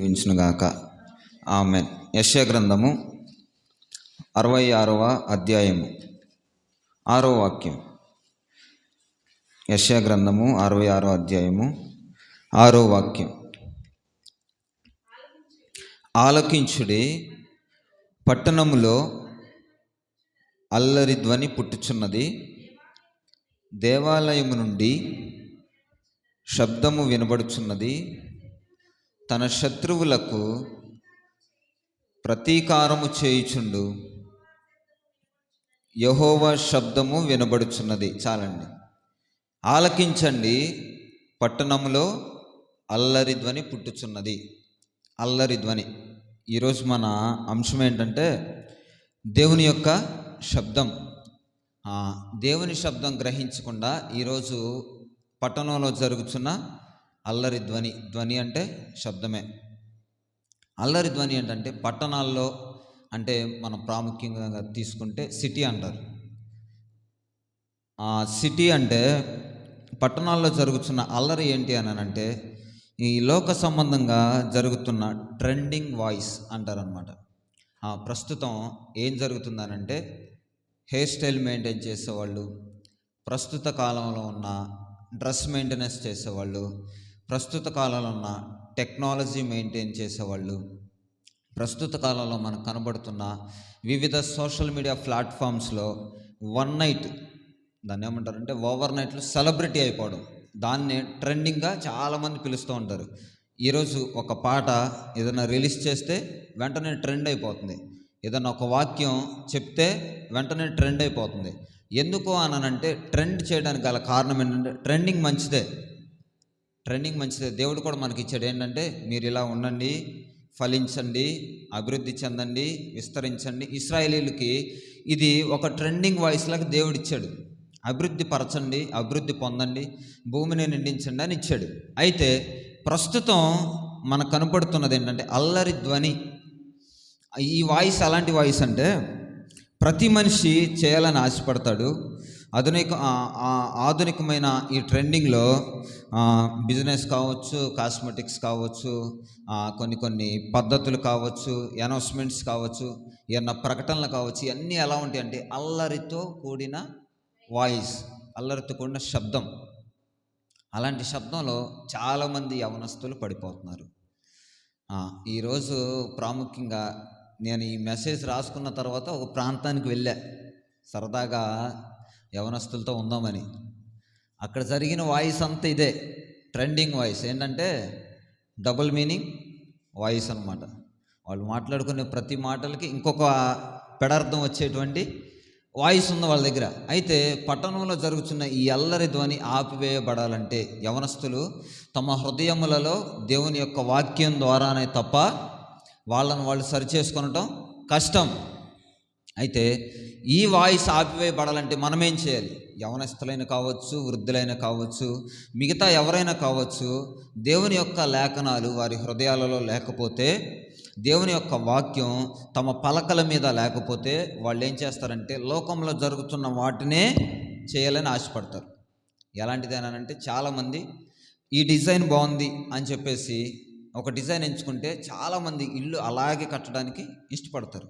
దీవించునుగాక ఆమె యశ్య గ్రంథము అరవై ఆరవ అధ్యాయము. ఆరో వాక్యం. యశ్య గ్రంథము అరవై ఆరో అధ్యాయము. ఆరో వాక్యం. ఆలకించుడి పట్టణములో అల్లరి ధ్వని పుట్టుచున్నది. దేవాలయము నుండి శబ్దము వినబడుచున్నది. తన శత్రువులకు ప్రతీకారము చేయుచుండు. యహోవ శబ్దము వినబడుచున్నది. చాలండి. ఆలకించండి. పట్టణంలో అల్లరి ధ్వని పుట్టుచున్నది. అల్లరి ధ్వని. ఈరోజు మన అంశం ఏంటంటే దేవుని యొక్క శబ్దం. దేవుని శబ్దం గ్రహించకుండా ఈరోజు పట్టణంలో జరుగుతున్న అల్లరి ధ్వని ధ్వని అంటే శబ్దమే. అల్లరి ధ్వని ఏంటంటే పట్టణాల్లో అంటే మనం ప్రాముఖ్యంగా తీసుకుంటే సిటీ అంటారు. ఆ సిటీ అంటే పట్టణాల్లో జరుగుతున్న అల్లరి ఏంటి అని అంటే ఈ లోక సంబంధంగా జరుగుతున్న ట్రెండింగ్ వాయిస్ అంటారనమాట ప్రస్తుతం ఏం జరుగుతుందనంటే హెయిర్ స్టైల్ మెయింటైన్ చేసేవాళ్ళు ప్రస్తుత కాలంలో ఉన్న డ్రెస్ మెయింటెనెన్స్ చేసేవాళ్ళు ప్రస్తుత కాలంలో ఉన్న టెక్నాలజీ మెయింటైన్ చేసేవాళ్ళు ప్రస్తుత కాలంలో మనకు కనబడుతున్న వివిధ సోషల్ మీడియా ప్లాట్ఫామ్స్లో వన్ నైట్ దాన్ని ఏమంటారంటే ఓవర్ నైట్లో సెలబ్రిటీ అయిపోవడం. దాన్ని ట్రెండింగ్గా చాలామంది పిలుస్తూ ఉంటారు. ఈరోజు ఒక పాట ఏదైనా రిలీజ్ చేస్తే వెంటనే ట్రెండ్ అయిపోతుంది. ఏదైనా ఒక వాక్యం చెప్తే వెంటనే ట్రెండ్ అయిపోతుంది. ఎందుకు అనంటే ట్రెండ్ చేయడానికి గల కారణం ఏంటంటే ట్రెండింగ్ మంచిదే. ట్రెండింగ్ మంచిదే. దేవుడు కూడా మనకి ఇచ్చాడు ఏంటంటే మీరు ఇలా ఉండండి ఫలించండి అభివృద్ధి చెందండి విస్తరించండి. ఇస్రాయేలీలకి ఇది ఒక ట్రెండింగ్ వాయిస్ దేవుడిచ్చాడు. దేవుడు ఇచ్చాడు అభివృద్ధి పరచండి అభివృద్ధి పొందండి భూమిని నిండించండి అని ఇచ్చాడు. అయితే ప్రస్తుతం మనకు కనపడుతున్నది ఏంటంటే అల్లరి ధ్వని. ఈ వాయిస్ అలాంటి వాయిస్ అంటే ప్రతి మనిషి చేయాలని ఆశపడతాడు. ఆధునిక ఆధునికమైన ఈ ట్రెండింగ్లో బిజినెస్ కావచ్చు కాస్మెటిక్స్ కావచ్చు కొన్ని కొన్ని పద్ధతులు కావచ్చు అనౌన్స్మెంట్స్ కావచ్చు ఏమన్నా ప్రకటనలు కావచ్చు ఇవన్నీ ఎలా ఉంటాయి అంటే అల్లరితో కూడిన వాయిస్ అల్లరితో కూడిన శబ్దం. అలాంటి శబ్దంలో చాలామంది యవనస్తులు పడిపోతున్నారు. ఈరోజు ప్రాముఖ్యంగా నేను ఈ మెసేజ్ రాసుకున్న తర్వాత ఒక ప్రాంతానికి వెళ్ళా. సరదాగా యవనస్తులతో ఉందామని. అక్కడ జరిగిన వాయిస్ అంతా ఇదే ట్రెండింగ్ వాయిస్. ఏంటంటే డబుల్ మీనింగ్ వాయిస్ అన్నమాట. వాళ్ళు మాట్లాడుకునే ప్రతి మాటలకి ఇంకొక పెడార్థం వచ్చేటువంటి వాయిస్ ఉంది వాళ్ళ దగ్గర. అయితే పట్టణంలో జరుగుతున్న ఈ అల్లరి ధ్వని ఆపివేయబడాలంటే యవనస్తులు తమ హృదయములలో దేవుని యొక్క వాక్యం ద్వారానే తప్ప వాళ్ళని వాళ్ళు సరిచేసుకొనటం కష్టం. అయితే ఈ వాయిస్ ఆపివేయబడాలంటే మనం ఏం చేయాలి? యవనస్తులైన కావచ్చు వృద్ధులైన కావచ్చు మిగతా ఎవరైనా కావచ్చు దేవుని యొక్క లేఖనాలు వారి హృదయాలలో లేకపోతే దేవుని యొక్క వాక్యం తమ పలకల మీద లేకపోతే వాళ్ళు ఏం చేస్తారంటే లోకంలో జరుగుతున్న వాటినే చేయాలని ఆశపడతారు. ఎలాంటిదేనంటే చాలామంది ఈ డిజైన్ బాగుంది అని చెప్పేసి ఒక డిజైన్ ఎంచుకుంటే చాలామంది ఇల్లు అలాగే కట్టడానికి ఇష్టపడతారు.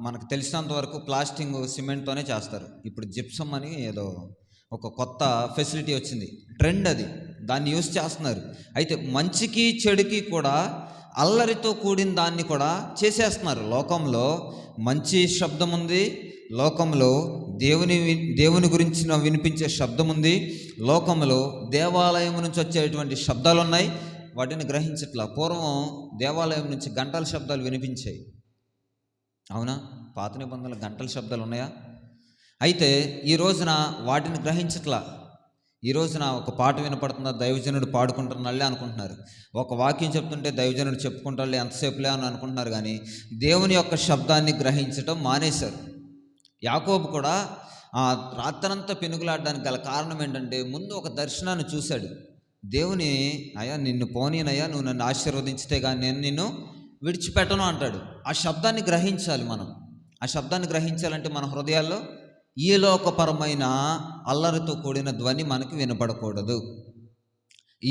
మనకు తెలిసినంత వరకు ప్లాస్టింగ్ సిమెంట్తోనే చేస్తారు. ఇప్పుడు జిప్సమ్ అని ఏదో ఒక కొత్త ఫెసిలిటీ వచ్చింది. ట్రెండ్ అది. దాన్ని యూస్ చేస్తున్నారు. అయితే మంచికి చెడుకి కూడా అల్లరితో కూడిన దాన్ని కూడా చేసేస్తున్నారు. లోకంలో మంచి శబ్దం ఉంది. లోకంలో దేవుని దేవుని గురించి వినిపించే శబ్దం ఉంది. లోకంలో దేవాలయం నుంచి వచ్చేటువంటి శబ్దాలు ఉన్నాయి వాటిని గ్రహించట్లా. పూర్వం దేవాలయం నుంచి గంటల శబ్దాలు వినిపించాయి అవునా? పాత నిబంధనలు గంటల శబ్దాలు ఉన్నాయా? అయితే ఈ రోజున వాటిని గ్రహించట్లా. ఈ రోజున ఒక పాట వినపడుతుందా? దైవజనుడు పాడుకుంటున్నాళ్ళే అనుకుంటున్నారు. ఒక వాక్యం చెప్తుంటే దైవజనుడు చెప్పుకుంటాళ్ళే ఎంతసేపులే అని అనుకుంటున్నారు కానీ దేవుని యొక్క శబ్దాన్ని గ్రహించటం మానేశారు. యాకోబు కూడా ఆ రాత్రంతా పెనుగులాడడానికి గల కారణం ఏంటంటే ముందు ఒక దర్శనాన్ని చూశాడు. దేవుని అయ్యా నిన్ను పోనీనయ్యా నువ్వు నన్ను ఆశీర్వదించితే కానీ నేను నిన్ను విడిచిపెట్టను అంటాడు. ఆ శబ్దాన్ని గ్రహించాలి మనం. ఆ శబ్దాన్ని గ్రహించాలంటే మన హృదయాల్లో ఈ లోకపరమైన అల్లరితో కూడిన ధ్వని మనకి వినపడకూడదు.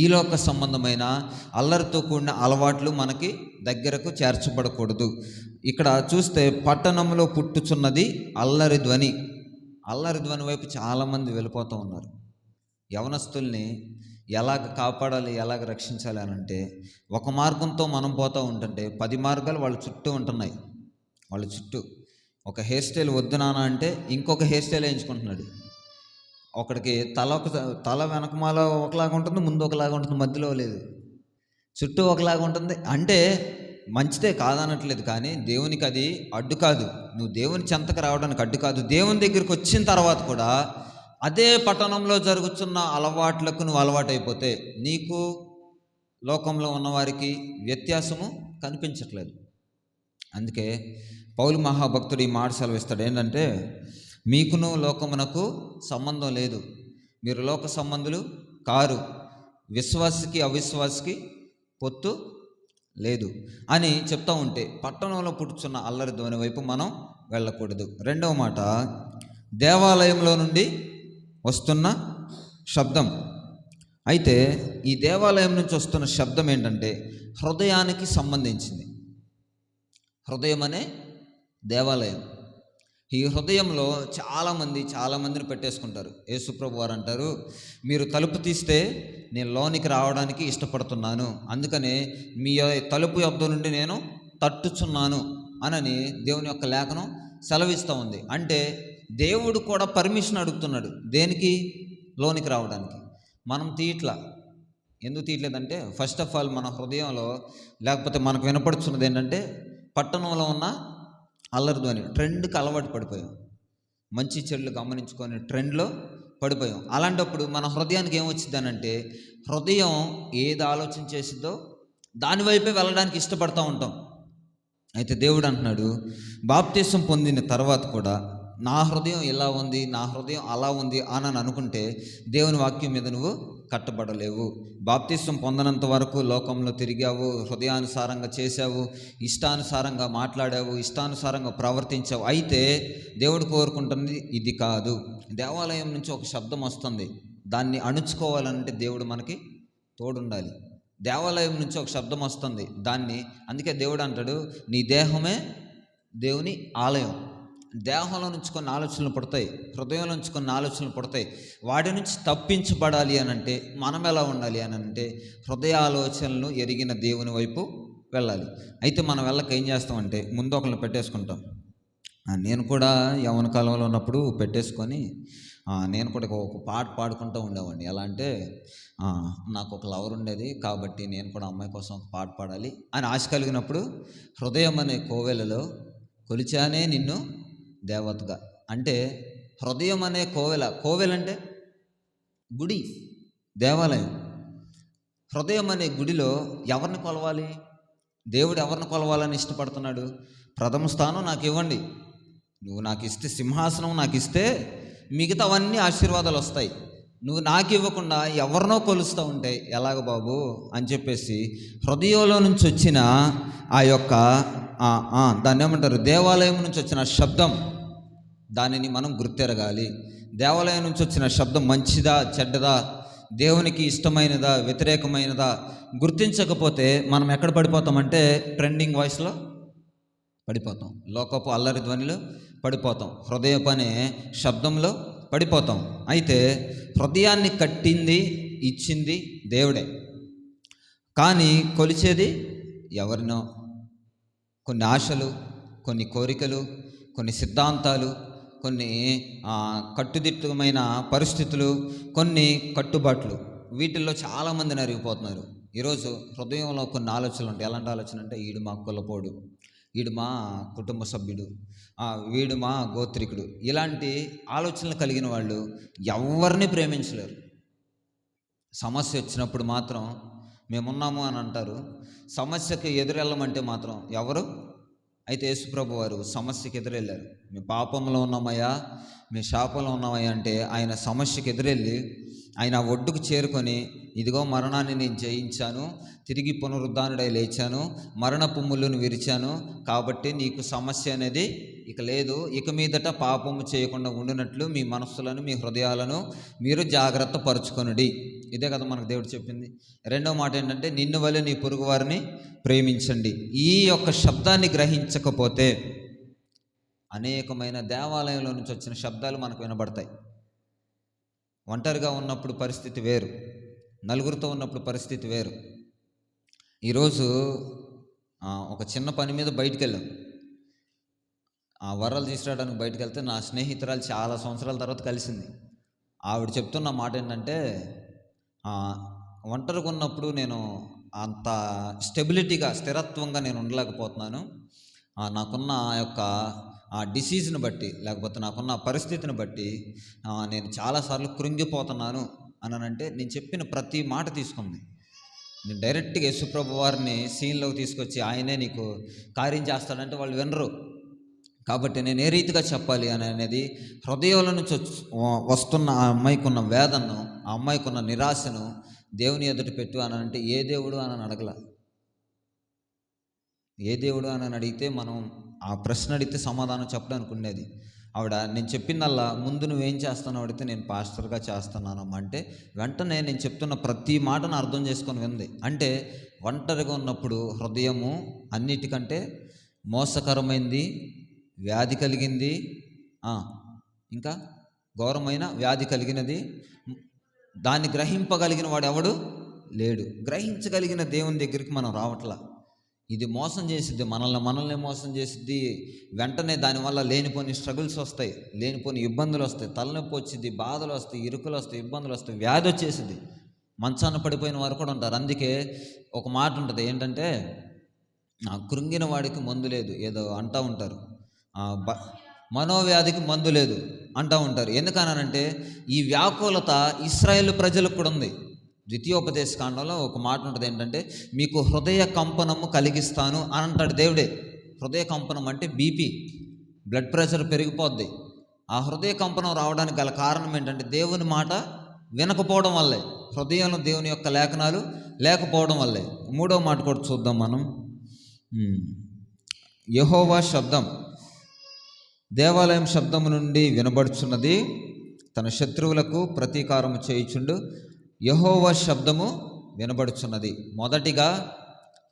లోక సంబంధమైన అల్లరితో కూడిన అలవాట్లు మనకి దగ్గరకు చేర్చబడకూడదు. ఇక్కడ చూస్తే పట్టణంలో పుట్టుచున్నది అల్లరి ధ్వని. అల్లరి ధ్వని వైపు చాలామంది వెళ్ళిపోతూ ఉన్నారు. యవనస్తుల్ని ఎలాగ కాపాడాలి ఎలాగ రక్షించాలి అని అంటే ఒక మార్గంతో మనం పోతూ ఉంటుంటే పది మార్గాలు వాళ్ళ చుట్టూ ఉంటున్నాయి. వాళ్ళ చుట్టూ. ఒక హెయిర్ స్టైల్ వద్దు నాన్న అంటే ఇంకొక హెయిర్ స్టైల్ వేయించుకుంటున్నాడు. ఒకడికి తల ఒక తల వెనకమాల ఒకలాగా ఉంటుంది ముందు ఒకలాగా ఉంటుంది మధ్యలో లేదు. చుట్టూ ఒకలాగా ఉంటుంది. అంటే మంచిదే కాదనట్లేదు కానీ దేవునికి అది అడ్డు కాదు. నువ్వు దేవుని చెంతకు రావడానికి అడ్డు కాదు. దేవుని దగ్గరికి వచ్చిన తర్వాత కూడా అదే పట్టణంలో జరుగుతున్న అలవాట్లకు నువ్వు అలవాటైపోతే నీకు లోకంలో ఉన్నవారికి వ్యత్యాసము కనిపించట్లేదు. అందుకే పౌలు మహాభక్తుడు ఈ మాట సెలవిస్తాడు. ఏంటంటే మీకును లోకమునకు సంబంధం లేదు. మీరు లోక సంబంధులు కారు. విశ్వాసికి అవిశ్వాసికి పొత్తు లేదు అని చెప్తూ ఉంటే పట్టణంలో పుట్టుచున్న అల్లరి ధ్వని వైపు మనం వెళ్ళకూడదు. రెండవ మాట దేవాలయంలో నుండి వస్తున్న శబ్దం. అయితే ఈ దేవాలయం నుంచి వస్తున్న శబ్దం ఏంటంటే హృదయానికి సంబంధించింది. హృదయం అనే దేవాలయం. ఈ హృదయంలో చాలామంది చాలామందిని పెట్టేసుకుంటారు. యేసుప్రభు వారు అంటారు మీరు తలుపు తీస్తే నేను లోనికి రావడానికి ఇష్టపడుతున్నాను. అందుకనే మీ తలుపు యొద్ద నుండి నేను తట్టుచున్నాను అనని దేవుని యొక్క లేఖనం సెలవిస్తూ ఉంది. అంటే దేవుడు కూడా పర్మిషన్ అడుగుతున్నాడు. దేనికి? లోనికి రావడానికి. మనం తీయట్లా ఎందుకు తీయట్లేదంటే ఫస్ట్ ఆఫ్ ఆల్ మన హృదయంలో లేకపోతే మనకు వినపడుతున్నది ఏంటంటే పట్టణంలో ఉన్న అల్లరి ధ్వని ట్రెండ్కి అలవాటు పడిపోయాం. మంచి చెడులు గమనించుకొని ట్రెండ్లో పడిపోయాం. అలాంటప్పుడు మన హృదయానికి ఏమొచ్చిందనంటే హృదయం ఏది ఆలోచన చేసిద్దో దానివైపే వెళ్ళడానికి ఇష్టపడతా ఉంటాం. అయితే దేవుడు అంటున్నాడు బాప్తీసం పొందిన తర్వాత కూడా నా హృదయం ఇలా ఉంది నా హృదయం అలా ఉంది అని అని అనుకుంటే దేవుని వాక్యం మీద నువ్వు కట్టబడలేవు. బాప్తీసం పొందనంత వరకు లోకంలో తిరిగావు హృదయానుసారంగా చేశావు ఇష్టానుసారంగా మాట్లాడావు ఇష్టానుసారంగా ప్రవర్తించావు. అయితే దేవుడు కోరుకుంటుంది ఇది కాదు. దేవాలయం నుంచి ఒక శబ్దం వస్తుంది. దాన్ని అణుచుకోవాలంటే దేవుడు మనకి తోడుండాలి. దేవాలయం నుంచి ఒక శబ్దం వస్తుంది. దాన్ని అందుకే దేవుడు అంటాడు నీ దేహమే దేవుని ఆలయం. దేహంలో నుంచి కొన్ని ఆలోచనలు పుడతాయి హృదయంలో నుంచి కొన్ని ఆలోచనలు పుడతాయి. వాటి నుంచి తప్పించబడాలి అని అంటే మనం ఎలా ఉండాలి అని అంటే హృదయ ఆలోచనలను ఎరిగిన దేవుని వైపు వెళ్ళాలి. అయితే మనం వెళ్ళక ఏం చేస్తామంటే ముందు ఒకరిని పెట్టేసుకుంటాం. నేను కూడా యవన కాలంలో ఉన్నప్పుడు పెట్టేసుకొని నేను కూడా ఒక పాట పాడుకుంటూ ఉండేవాడిని. ఎలా అంటే నాకు ఒక లవర్ ఉండేది కాబట్టి నేను కూడా అమ్మాయి కోసం ఒక పాట పాడాలి అని ఆశ కలిగినప్పుడు హృదయం అనే కోవెలలో కొలిచానే నిన్ను దేవతగా. అంటే హృదయం అనే కోవెల కోవెల అంటే గుడి దేవాలయం. హృదయం అనే గుడిలో ఎవరిని కొలవాలి? దేవుడు ఎవరిని కొలవాలని ఇష్టపడుతున్నాడు? ప్రథమ స్థానం నాకు ఇవ్వండి. నువ్వు నాకు ఇస్తే సింహాసనం నాకు ఇస్తే మిగతావన్నీ ఆశీర్వాదాలు వస్తాయి. నువ్వు నాకు ఇవ్వకుండా ఎవరినో కొలుస్తూ ఉంటే ఎలాగ బాబు? అని చెప్పేసి హృదయంలో నుంచి వచ్చిన ఆ యొక్క దాన్ని ఏమంటారు? దేవాలయం నుంచి వచ్చిన శబ్దం. దానిని మనం గుర్తెరగాలి. దేవాలయం నుంచి వచ్చిన శబ్దం మంచిదా చెడ్డదా? దేవునికి ఇష్టమైనదా వ్యతిరేకమైనదా? గుర్తించకపోతే మనం ఎక్కడ పడిపోతామంటే ట్రెండింగ్ వాయిస్లో పడిపోతాం. లోకపు అల్లరి ధ్వనిలో పడిపోతాం. హృదయపు అనే శబ్దంలో పడిపోతాం. అయితే హృదయాన్ని కట్టింది ఇచ్చింది దేవుడే. కానీ కొలిచేది ఎవరినో? కొన్ని ఆశలు కొన్ని కోరికలు కొన్ని సిద్ధాంతాలు కొన్ని కట్టుదిట్టమైన పరిస్థితులు కొన్ని కట్టుబాట్లు. వీటిల్లో చాలామంది నరిగిపోతున్నారు. ఈరోజు హృదయంలో కొన్ని ఆలోచనలు ఉంటాయి. ఎలాంటి ఆలోచన అంటే ఈడు మా కులపోడు వీడు మా కుటుంబ సభ్యుడు వీడు మా గోత్రికుడు. ఇలాంటి ఆలోచనలు కలిగిన వాళ్ళు ఎవరిని ప్రేమించలేరు. సమస్య వచ్చినప్పుడు మాత్రం మేమున్నాము అని అంటారు. సమస్యకి ఎదురెళ్ళమంటే మాత్రం ఎవరు? అయితే యేసుప్రభు వారు సమస్యకి ఎదురెళ్ళారు. మీ పాపంలో ఉన్నామయ్యా మీ శాపంలో ఉన్నామయ్యా అంటే ఆయన సమస్యకి ఎదురెళ్ళి ఆయన ఒడ్డుకు చేరుకొని ఇదిగో మరణాన్ని నేను జయించాను తిరిగి పునరుద్ధానుడై లేచాను మరణపు పుమ్ములను విరిచాను కాబట్టి నీకు సమస్య అనేది ఇక లేదు. ఇక మీదట పాపము చేయకుండా ఉండినట్లు మీ మనస్సులను మీ హృదయాలను మీరు జాగ్రత్త పరుచుకొనుడి. ఇదే కదా మనకు దేవుడు చెప్పింది. రెండో మాట ఏంటంటే నిన్ను వల్ల నీ పొరుగు వారిని ప్రేమించండి. ఈ యొక్క శబ్దాన్ని గ్రహించకపోతే అనేకమైన దేవాలయంలో నుంచి వచ్చిన శబ్దాలు మనకు వినబడతాయి. ఒంటరిగా ఉన్నప్పుడు పరిస్థితి వేరు. నలుగురితో ఉన్నప్పుడు పరిస్థితి వేరు. ఈరోజు ఒక చిన్న పని మీద బయటికి వెళ్ళాం ఆ వరలు తీసుకురావడానికి బయటకు వెళ్తే నా స్నేహితురాలు చాలా సంవత్సరాల తర్వాత కలిసింది. ఆవిడ చెప్తున్న మాట ఏంటంటే ఒంటరిగా ఉన్నప్పుడు నేను అంత స్టెబిలిటీగా స్థిరత్వంగా నేను ఉండలేకపోతున్నాను. నాకున్న ఆ యొక్క ఆ డిసీజ్ని బట్టి లేకపోతే నాకున్న పరిస్థితిని బట్టి నేను చాలాసార్లు కృంగిపోతున్నాను అని అంటే నేను చెప్పిన ప్రతి మాట తీసుకుంది. నేను డైరెక్ట్గా యశుప్రభు వారిని సీన్లోకి తీసుకొచ్చి ఆయనే నీకు కార్యం చేస్తాడంటే వాళ్ళు వినరు. కాబట్టి నేను ఏ రీతిగా చెప్పాలి అని అనేది హృదయంలో నుంచి వస్తున్న ఆ అమ్మాయికున్న వేదనను ఆ అమ్మాయికున్న నిరాశను దేవుని ఎదుట పెట్టు అని అంటే ఏ దేవుడు అని అడగల. ఏ దేవుడు అని అడిగితే మనం ఆ ప్రశ్న అడిగితే సమాధానం చెప్పడానికి ఉండేది ఆవిడ నేను చెప్పిందల్లా ముందు నువ్వేం చేస్తానో అడిగితే నేను పాస్టర్గా చేస్తున్నానమ్మా అంటే వెంటనే నేను చెప్తున్న ప్రతి మాటను అర్థం చేసుకొని వింది అంటే ఒంటరిగా ఉన్నప్పుడు హృదయము అన్నిటికంటే మోసకరమైంది వ్యాధి కలిగింది. ఇంకా ఘోరమైన వ్యాధి కలిగినది. దాన్ని గ్రహింపగలిగిన వాడు ఎవడు? లేడు. గ్రహించగలిగిన దేవుని దగ్గరికి మనం రావట్లా. ఇది మోసం చేసిద్ది మనల్ని మనల్ని మోసం చేసిద్ది. వెంటనే దానివల్ల లేనిపోని స్ట్రగుల్స్ వస్తాయి లేనిపోని ఇబ్బందులు వస్తాయి. తలనొప్పి వచ్చింది బాధలు వస్తాయి ఇరుకులు వస్తాయి ఇబ్బందులు వస్తాయి వ్యాధి వచ్చేసింది మంచాన పడిపోయిన వారు కూడా ఉంటారు. అందుకే ఒక మాట ఉంటుంది ఏంటంటే కృంగిన వాడికి మందు లేదు. ఏదో అంటూ ఉంటారు. మనోవ్యాధికి మందు లేదు అంటూ ఉంటారు. ఎందుకనంటే ఈ వ్యాకులత ఇస్రాయేల్ ప్రజలకు కూడా ఉంది. ద్వితీయోపదేశ కాండంలో ఒక మాట ఉంటుంది ఏంటంటే మీకు హృదయ కంపనము కలిగిస్తాను అని అంటాడు దేవుడే. హృదయ కంపనం అంటే బీపీ బ్లడ్ ప్రెషర్ పెరిగిపోద్ది. ఆ హృదయ కంపనం రావడానికి గల కారణం ఏంటంటే దేవుని మాట వినకపోవడం వల్లే హృదయంలో దేవుని యొక్క లేఖనాలు లేకపోవడం వల్లే. మూడో మాట కూడా చూద్దాం మనం. యహోవా శబ్దం. దేవాలయం శబ్దము నుండి వినబడుచున్నది. తన శత్రువులకు ప్రతీకారము చేయుచుండు. యహోవ శబ్దము వినబడుచున్నది. మొదటిగా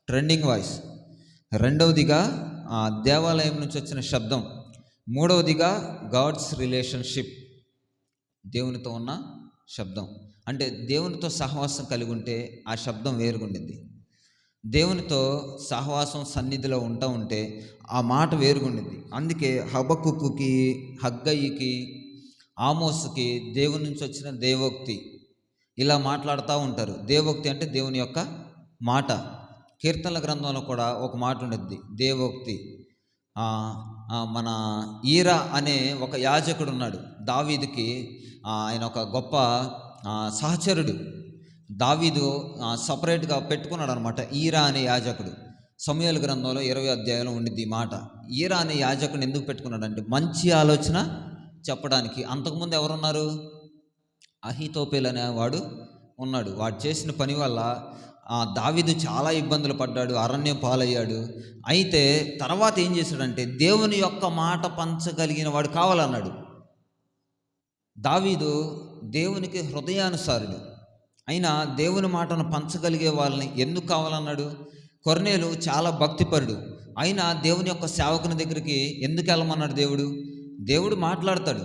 ట్రెండింగ్ వాయిస్. రెండవదిగా ఆ దేవాలయం నుంచి వచ్చిన శబ్దం. మూడవదిగా గాడ్స్ రిలేషన్షిప్. దేవునితో ఉన్న శబ్దం. అంటే దేవునితో సహవాసం కలిగి ఉంటే ఆ శబ్దం వేరుగుండింది దేవునితో సహవాసం సన్నిధిలో ఉంటా ఉంటే ఆ మాట వేరుగుండింది. అందుకే హబక్కుకి హగ్గయ్యకి ఆమోస్కి దేవుని నుంచి వచ్చిన దేవోక్తి ఇలా మాట్లాడుతూ ఉంటారు. దేవోక్తి అంటే దేవుని యొక్క మాట. కీర్తనల గ్రంథంలో కూడా ఒక మాట ఉండిద్ది. దేవోక్తి. మన ఈరా అనే ఒక యాజకుడు ఉన్నాడు దావీదుకి ఆయన ఒక గొప్ప సహచరుడు. దావీదు సపరేట్గా పెట్టుకున్నాడు అనమాట ఈరా అనే యాజకుడు. సమయాల గ్రంథంలో ఇరవై అధ్యాయంలో ఉండింది ఈ మాట. ఈరా అనే యాజకుని ఎందుకు పెట్టుకున్నాడంటే మంచి ఆలోచన చెప్పడానికి. అంతకుముందు ఎవరున్నారు? అహితోపేల్ అనేవాడు ఉన్నాడు. వాడు చేసిన పని వల్ల ఆ చాలా ఇబ్బందులు పడ్డాడు అరణ్యం పాలయ్యాడు. అయితే తర్వాత ఏం చేశాడంటే దేవుని యొక్క మాట పంచగలిగిన వాడు కావాలన్నాడు. దావీదు దేవునికి హృదయానుసారుడు. అయినా దేవుని మాటను పంచగలిగే వాళ్ళని ఎందుకు కావాలన్నాడు? కొరనేలు చాలా భక్తిపరుడు. అయినా దేవుని యొక్క సేవకుని దగ్గరికి ఎందుకు వెళ్ళమన్నాడు దేవుడు? దేవుడు మాట్లాడతాడు.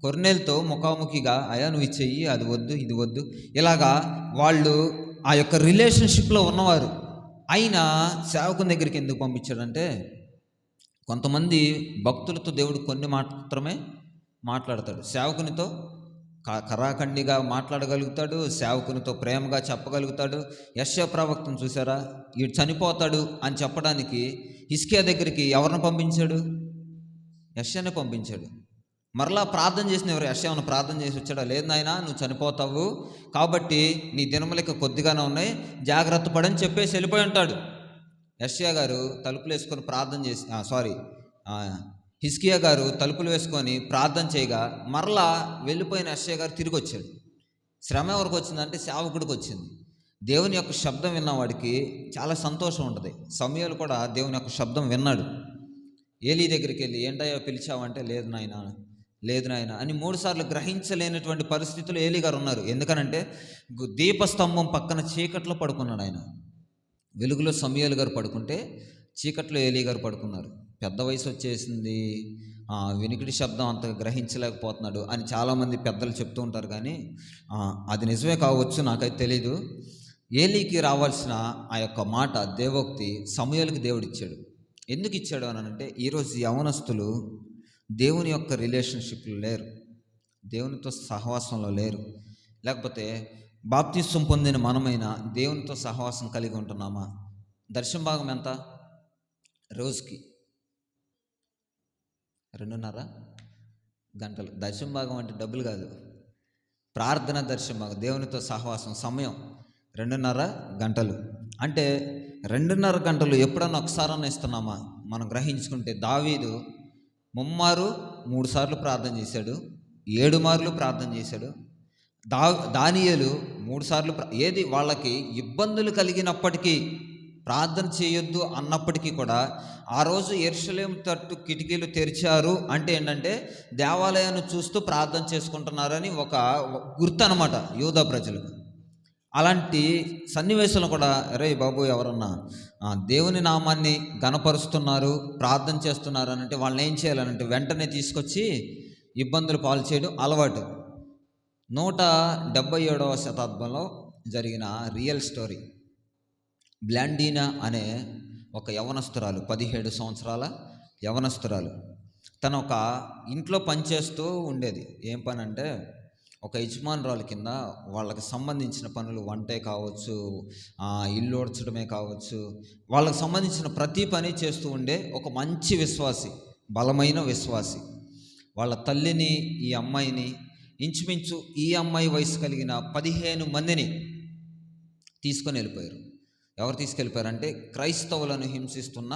కొరనేలతో ముఖాముఖిగా అయా నువ్వు ఇచ్చేయి అది వద్దు ఇది వద్దు. ఇలాగా వాళ్ళు ఆ యొక్క రిలేషన్షిప్లో ఉన్నవారు. అయినా సేవకుని దగ్గరికి ఎందుకు పంపించాడంటే కొంతమంది భక్తులతో దేవుడు కొన్ని మాత్రమే మాట్లాడతాడు. సేవకునితో కరాఖండిగా మాట్లాడగలుగుతాడు సేవకునితో ప్రేమగా చెప్పగలుగుతాడు. యశ ప్రవక్తను చూసారా వీడు చనిపోతాడు అని చెప్పడానికి హిస్కియా దగ్గరికి ఎవరిని పంపించాడు? యశ్యని పంపించాడు. మరలా ప్రార్థన చేసిన ఎవరు? యశ్య ప్రార్థన చేసి వచ్చాడా? లేదు నాయన నువ్వు చనిపోతావు కాబట్టి నీ దినములకి కొద్దిగానే ఉన్నాయి జాగ్రత్త పడని చెప్పేసి వెళ్ళిపోయి ఉంటాడు. యశ్యా గారు తలుపులు వేసుకొని ప్రార్థన చేసి సారీ హిస్కియా గారు తలుపులు వేసుకొని ప్రార్థన చేయగా మరలా వెళ్ళిపోయిన యశ్యా గారు తిరిగి వచ్చాడు శ్రమ ఎవరికి వచ్చిందంటే సేవకుడికి వచ్చింది. దేవుని యొక్క శబ్దం విన్నవాడికి చాలా సంతోషం ఉంటుంది. సమయాలు కూడా దేవుని యొక్క శబ్దం విన్నాడు. ఏలీ దగ్గరికి వెళ్ళి ఏంటయ్యో పిలిచావంటే లేదు నాయన లేదు నాయన అని మూడుసార్లు గ్రహించలేనటువంటి పరిస్థితులు ఏలీ గారు ఉన్నారు. ఎందుకనంటే దీపస్తంభం పక్కన చీకట్లో పడుకున్నాడు ఆయన. వెలుగులో సమయాలు గారు పడుకుంటే చీకట్లో ఏలీ గారు పడుకున్నారు. పెద్ద వయసు వచ్చేసింది వినికిడి శబ్దం అంత గ్రహించలేకపోతున్నాడు అని చాలామంది పెద్దలు చెప్తూ ఉంటారు కానీ అది నిజమే కావచ్చు నాకైతే తెలీదు. ఏలీకి రావాల్సిన ఆ యొక్క మాట దేవోక్తి సమయాలకి దేవుడిచ్చాడు. ఎందుకు ఇచ్చాడు అని అంటే ఈరోజు యవనస్తులు దేవుని యొక్క రిలేషన్షిప్లో లేరు. దేవునితో సహవాసంలో లేరు. లేకపోతే బాప్తిస్వం పొందిన మనమైన దేవునితో సహవాసం కలిగి ఉంటున్నామా? దర్శన భాగం ఎంత? రోజుకి. రెండున్నర గంటలు. దర్శన భాగం అంటే డబ్బులు కాదు. ప్రార్థన దర్శన భాగం దేవునితో సహవాసం సమయం రెండున్నర గంటలు. అంటే రెండున్నర గంటలు ఎప్పుడన్నా ఒకసారన్నా ఇస్తున్నామా? మనం గ్రహించుకుంటే దావీదు ముమ్మారు మూడు సార్లు ప్రార్థన చేశాడు ఏడు మార్లు ప్రార్థన చేశాడు. దా దానియలు మూడు సార్లు ఏది? వాళ్ళకి ఇబ్బందులు కలిగినప్పటికీ ప్రార్థన చేయొద్దు అన్నప్పటికీ కూడా ఆ రోజు ఎర్షలేం తట్టు కిటికీలు తెరిచారు అంటే ఏంటంటే దేవాలయాన్ని చూస్తూ ప్రార్థన చేసుకుంటున్నారని ఒక గుర్తు అనమాట యూదా ప్రజలకు. అలాంటి సన్నివేశంలో కూడా రే బాబు ఎవరన్నా దేవుని నామాన్ని గనపరుస్తున్నారు ప్రార్థన చేస్తున్నారు అని అంటే వాళ్ళని ఏం చేయాలనంటే వెంటనే తీసుకొచ్చి ఇబ్బందులు పాలు చేయడం అలవాటు. నూట డెబ్బై ఏడవ శతాబ్దంలో జరిగిన రియల్ స్టోరీ. బ్లాండీనా అనే ఒక యవనస్తురాలు పదిహేడు సంవత్సరాల యవనస్తురాలు. తను ఒక ఇంట్లో పనిచేస్తూ ఉండేది. ఏం పని అంటే ఒక యజమానురాలు కింద వాళ్ళకి సంబంధించిన పనులు వంటే కావచ్చు ఇల్లు ఓడ్చడమే కావచ్చు వాళ్ళకి సంబంధించిన ప్రతి పని చేస్తూ ఉండే ఒక మంచి విశ్వాసి బలమైన విశ్వాసి. వాళ్ళ తల్లిని ఈ అమ్మాయిని ఇంచుమించు ఈ అమ్మాయి వయసు కలిగిన పదిహేను మందిని తీసుకొని వెళ్ళిపోయారు. ఎవరు తీసుకెళ్ళిపోయారంటే క్రైస్తవులను హింసిస్తున్న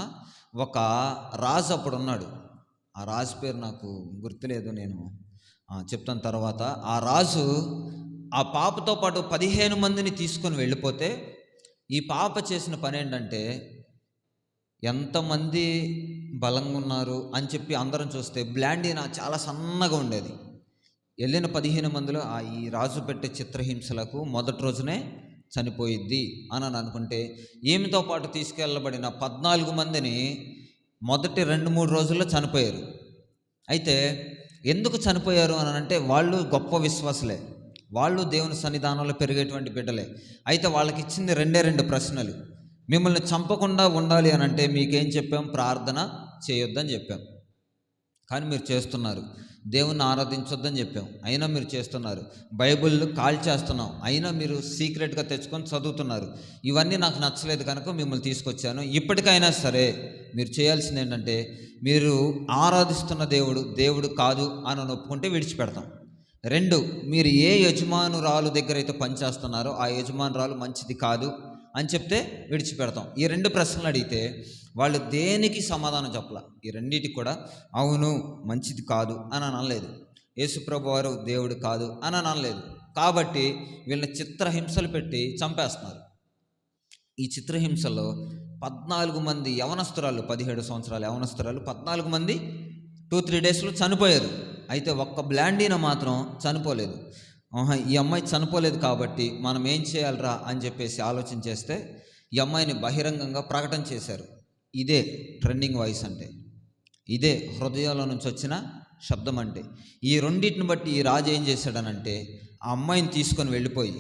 ఒక రాజు అప్పుడు ఉన్నాడు. ఆ రాజు పేరు నాకు గుర్తులేదు నేను చెప్తాను తర్వాత. ఆ రాజు ఆ పాపతో పాటు పదిహేను మందిని తీసుకొని వెళ్ళిపోతే ఈ పాప చేసిన పని ఏంటంటే ఎంతమంది బలంగా ఉన్నారు అని చెప్పి అందరం చూస్తే బ్లాండీనా చాలా సన్నగా ఉండేది. వెళ్ళిన పదిహేను మందిలో ఆ ఈ రాజు పెట్టే చిత్రహింసలకు మొదటి రోజునే చనిపోయిద్ది అని అని అనుకుంటే ఈమెతో పాటు తీసుకెళ్ళబడిన పద్నాలుగు మందిని మొదటి రెండు మూడు రోజుల్లో చనిపోయారు. అయితే ఎందుకు చనిపోయారు అని అంటే వాళ్ళు గొప్ప విశ్వాసులే. వాళ్ళు దేవుని సన్నిధానంలో పెరిగేటువంటి బిడ్డలే. అయితే వాళ్ళకి ఇచ్చింది రెండే రెండు ప్రశ్నలు. మిమ్మల్ని చంపకుండా ఉండాలి అని అంటే మీకేం చెప్పాం? ప్రార్థన చేయొద్దని చెప్పాం. కానీ మీరు చేస్తున్నారు. దేవుణ్ణి ఆరాధించొద్దని చెప్పాం. అయినా మీరు చేస్తున్నారు. బైబిల్ కాల్ చేస్తున్నాం. అయినా మీరు సీక్రెట్గా తెచ్చుకొని చదువుతున్నారు. ఇవన్నీ నాకు నచ్చలేదు కనుక మిమ్మల్ని తీసుకొచ్చాను. ఇప్పటికైనా సరే మీరు చేయాల్సింది ఏంటంటే మీరు ఆరాధిస్తున్న దేవుడు దేవుడు కాదు అని ఒప్పుకుంటే విడిచిపెడతాం. రెండు మీరు ఏ యజమానురాలు దగ్గర అయితే పనిచేస్తున్నారో ఆ యజమానురాలు మంచిది కాదు. అని చెప్తే విడిచిపెడతాం. ఈ రెండు ప్రశ్నలు అడిగితే వాళ్ళు దేనికి సమాధానం చెప్పాల? ఈ రెండింటికి కూడా అవును మంచిది కాదు అని అనలేదు. యేసుప్రభు వారు దేవుడు కాదు అని అనలేదు. కాబట్టి వీళ్ళని చిత్రహింసలు పెట్టి చంపేస్తున్నారు. ఈ చిత్రహింసలో పద్నాలుగు మంది యవనస్తురాలు పదిహేడు సంవత్సరాలు యవనస్తురాలు పద్నాలుగు మంది టూ త్రీ డేస్లో చనిపోయారు. అయితే ఒక్క బ్లాండీన మాత్రం చనిపోలేదు. ఆహా, ఈ అమ్మాయి చనిపోలేదు కాబట్టి మనం ఏం చేయాలరా అని చెప్పేసి ఆలోచన చేస్తే ఈ అమ్మాయిని బహిరంగంగా ప్రకటన చేశారు. ఇదే ట్రెండింగ్ వాయిస్ అంటే. ఇదే హృదయాల నుంచి వచ్చిన శబ్దం అంటే. ఈ రెండింటిని బట్టి ఈ రాజు ఏం చేశాడనంటే ఆ అమ్మాయిని తీసుకొని వెళ్ళిపోయి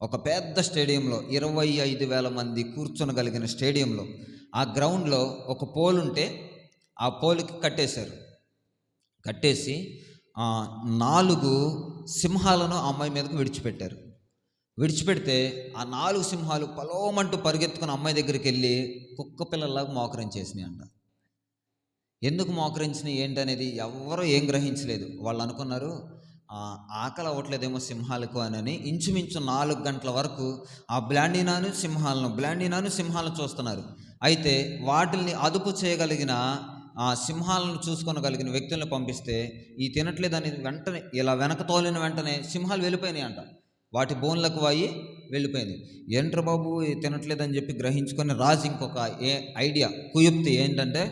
ఒక పెద్ద స్టేడియంలో ఇరవై ఐదు వేల మంది కూర్చొనగలిగిన స్టేడియంలో ఆ గ్రౌండ్లో ఒక పోల్ ఉంటే ఆ పోల్కి కట్టేశారు. కట్టేసి నాలుగు సింహాలను ఆ అమ్మాయి మీదకు విడిచిపెట్టారు. విడిచిపెడితే ఆ నాలుగు సింహాలు పలోమంటూ పరిగెత్తుకుని అమ్మాయి దగ్గరికి వెళ్ళి కుక్క పిల్లల్లాగా మోకరించేసినాయి అంట. ఎందుకు మోకరించినాయి? ఏంటనేది ఎవరూ ఏం గ్రహించలేదు. వాళ్ళు అనుకున్నారు ఆకలి అవ్వట్లేదేమో సింహాలకు అని ఇంచుమించు నాలుగు గంటల వరకు ఆ బ్లాండినాను సింహాలను బ్లాండినాను సింహాలను చూస్తున్నారు. అయితే వాటిల్ని అదుపు చేయగలిగిన ఆ సింహాలను చూసుకోగలిగిన వ్యక్తులను పంపిస్తే ఈ తినట్లేదని వెంటనే ఇలా వెనక తోలిన వెంటనే సింహాలు వెళ్ళిపోయినాయి అంట. వాటి బోన్లకు వాయి వెళ్ళిపోయింది. ఏంట్రా బాబు తినట్లేదని చెప్పి గ్రహించుకొని రాజు ఇంకొక ఏ ఐడియా కుయుక్తి ఏంటంటే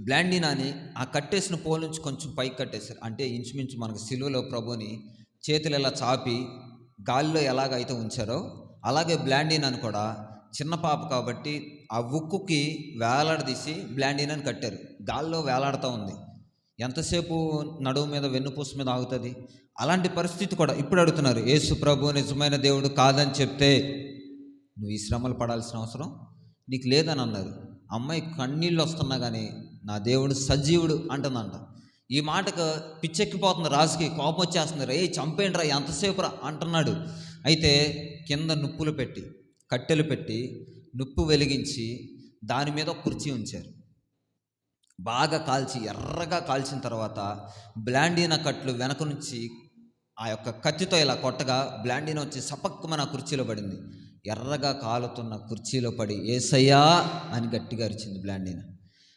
బ్లాండినాని ఆ కట్టేసిన పోల్ నుంచి కొంచెం పైకి కట్టేశారు. అంటే ఇంచుమించు మనకు సిలువలో ప్రభుని చేతులు ఇలా చాపి గాలిలో ఎలాగైతే ఉంచారో అలాగే బ్లాండినాని కూడా చిన్న పాప కాబట్టి ఆ ఉక్కుకి వేలాడదీసి బ్లాండినాని కట్టారు. గాల్లో వేలాడుతూ ఉంది. ఎంతసేపు నడువు మీద వెన్నుపూస మీద ఆగుతుంది? అలాంటి పరిస్థితి కూడా ఇప్పుడు అడుగుతున్నారు. యేసు ప్రభు నిజమైన దేవుడు కాదని చెప్తే నువ్వు ఈ శ్రమలు పడాల్సిన అవసరం నీకు లేదని అన్నారు. అమ్మాయి కన్నీళ్ళు వస్తున్నా కానీ నా దేవుడు సజీవుడు అంటుందంట. ఈ మాటకు పిచ్చెక్కిపోతుంది రాజుకి కోపం వచ్చేస్తుంది. రే చంపేండ్రా ఎంతసేపు రా అంటున్నాడు. అయితే కింద నుప్పులు పెట్టి కట్టెలు పెట్టి నుప్పు వెలిగించి దాని మీద ఒక కుర్చీ ఉంచారు. బాగా కాల్చి ఎర్రగా కాల్చిన తర్వాత బ్లాండీన కట్లు వెనక నుంచి ఆ యొక్క కత్తితో ఇలా కొట్టగా బ్లాండీన వచ్చి సపక్కమని ఆ కుర్చీలో పడింది. ఎర్రగా కాలుతున్న కుర్చీలో పడి ఏసయ్యా అని గట్టిగా అరిచింది బ్లాండీన.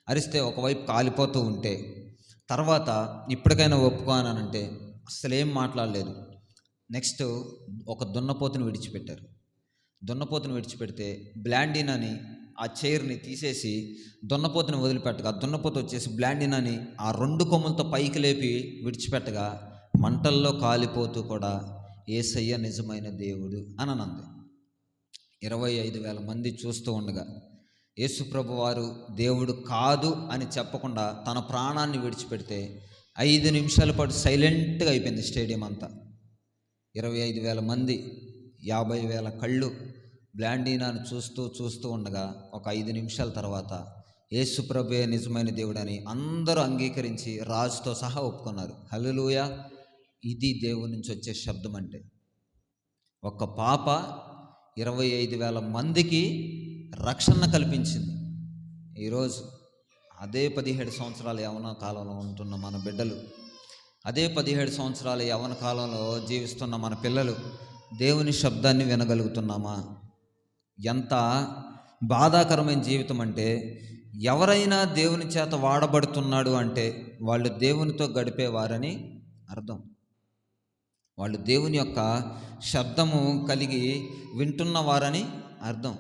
అరిస్తే ఒకవైపు కాలిపోతూ ఉంటే తర్వాత ఇప్పటికైనా ఒప్పుకోనంటే అసలేం మాట్లాడలేదు. నెక్స్ట్ ఒక దున్నపోతుని విడిచిపెట్టారు. దున్నపోతుని విడిచిపెడితే బ్లాండిన్ అని ఆ చైర్ని తీసేసి దున్నపోతుని వదిలిపెట్టగా దున్నపోత వచ్చేసి బ్లాండిన్ అని ఆ రెండు కొమ్ములతో పైకి లేపి విడిచిపెట్టగా మంటల్లో కాలిపోతూ కూడా ఏసయ్య నిజమైన దేవుడు అని అనంది ఇరవై ఐదు వేల మంది చూస్తూ ఉండగా యేసుప్రభు వారు దేవుడు కాదు అని చెప్పకుండా తన ప్రాణాన్ని విడిచిపెడితే ఐదు నిమిషాల పాటు సైలెంట్గా అయిపోయింది స్టేడియం అంతా. ఇరవై ఐదు వేల మంది యాభై వేల కళ్ళు బ్లాండీనాను చూస్తూ చూస్తూ ఉండగా ఒక ఐదు నిమిషాల తర్వాత యేసుప్రభే నిజమైన దేవుడని అందరూ అంగీకరించి రాజుతో సహా ఒప్పుకున్నారు. హలలుయ ఇది దేవుడి నుంచి వచ్చే శబ్దం అంటే. ఒక పాప ఇరవై ఐదు వేల మందికి రక్షణ కల్పించింది. ఈరోజు అదే పదిహేడు సంవత్సరాల యవన కాలంలో ఉంటున్న మన బిడ్డలు అదే పదిహేడు సంవత్సరాల యవన కాలంలో జీవిస్తున్న మన పిల్లలు దేవుని శబ్దాన్ని వినగలుగుతున్నామా? ఎంత బాధాకరమైన జీవితం అంటే ఎవరైనా దేవుని చేత వాడబడుతున్నాడు అంటే వాళ్ళు దేవునితో గడిపేవారని అర్థం. వాళ్ళు దేవుని యొక్క శబ్దము కలిగి వింటున్నవారని అర్థం.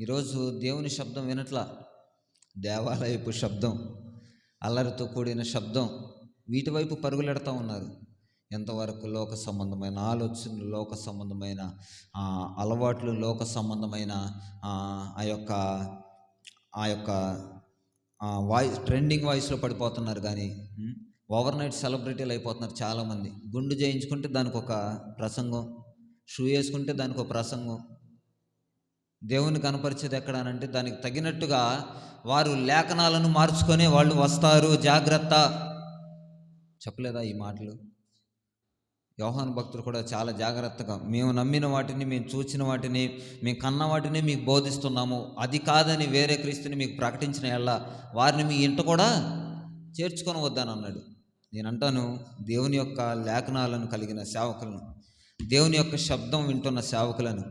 ఈరోజు దేవుని శబ్దం వినట్లా? దేవాలయపు శబ్దం అల్లరితో కూడిన శబ్దం వీటి వైపు పరుగులెడతా ఉన్నారు. ఎంతవరకు లోక సంబంధమైన ఆలోచనలు లోక సంబంధమైన అలవాట్లు లోక సంబంధమైన ఆ యొక్క ఆ యొక్క వాయిస్ ట్రెండింగ్ వాయిస్లో పడిపోతున్నారు కానీ ఓవర్ నైట్ సెలబ్రిటీలు అయిపోతున్నారు చాలామంది. గుండు చేయించుకుంటే దానికి ఒక ప్రసంగం షూ వేసుకుంటే దానికి ఒక ప్రసంగం. దేవుని కనపరిచేది ఎక్కడానంటే దానికి తగినట్టుగా వారు లేఖనాలను మార్చుకొని వాళ్ళు వస్తారు. జాగ్రత్త. చెప్పలేదా ఈ మాటలు? యోహాన్ భక్తులు కూడా చాలా జాగ్రత్తగా మేము నమ్మిన వాటిని మేము చూచిన వాటిని మేము కన్న వాటిని మీకు బోధిస్తున్నాము. అది కాదని వేరే క్రీస్తుని మీకు ప్రకటించిన ఎల్ల వారిని మీ ఇంట కూడా చేర్చుకొని వద్దాను అన్నాడు. నేను అంటాను దేవుని యొక్క లేఖనాలను కలిగిన సేవకులను దేవుని యొక్క శబ్దం వింటున్న సేవకులను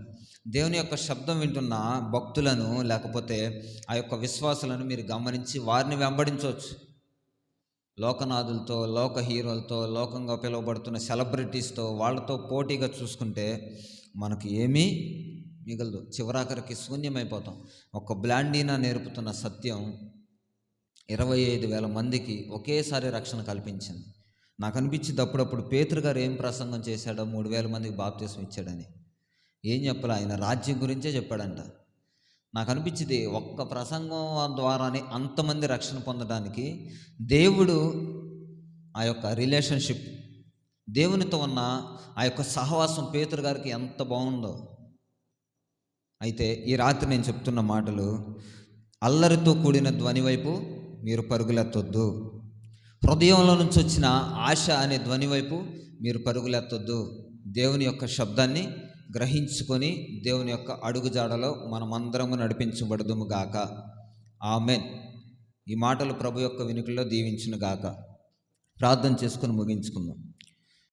దేవుని యొక్క శబ్దం వింటున్న భక్తులను లేకపోతే ఆ యొక్క విశ్వాసాలను మీరు గమనించి వారిని వెంబడించవచ్చు. లోకనాథులతో లోక హీరోలతో లోకంగా పిలువబడుతున్న సెలబ్రిటీస్తో వాళ్ళతో పోటీగా చూసుకుంటే మనకు ఏమీ మిగలదు. చివరాఖరికి శూన్యమైపోతాం. ఒక బ్లాండీనా నేర్పుతున్న సత్యం ఇరవై ఐదు వేల మందికి ఒకేసారి రక్షణ కల్పించింది. నాకు అనిపించింది అప్పుడప్పుడు పేతురు గారు ఏం ప్రసంగం చేశాడో మూడు వేల మందికి బాప్తీసం ఇచ్చాడని. ఏం చెప్పాలి ఆయన రాజ్యం గురించే చెప్పాడంట. నాకు అనిపించింది ఒక్క ప్రసంగం ద్వారానే అంతమంది రక్షణ పొందడానికి దేవుడు ఆ యొక్క రిలేషన్షిప్ దేవునితో ఉన్న ఆ యొక్క సహవాసం పేతురు గారికి ఎంత బాగుందో. అయితే ఈ రాత్రి నేను చెప్తున్న మాటలు అల్లరితో కూడిన ధ్వని వైపు మీరు పరుగులెత్తొద్దు. హృదయంలో నుంచి వచ్చిన ఆశ అనే ధ్వని వైపు మీరు పరుగులెత్తొద్దు. దేవుని యొక్క శబ్దాన్ని గ్రహించుకొని దేవుని యొక్క అడుగుజాడలో మనమందరము నడిపించబడదుము గాక. ఆమెన్. ఈ మాటలు ప్రభు యొక్క వినుకల్లో దీవించును గాక. ప్రార్థన చేసుకుని ముగించుకుందాం.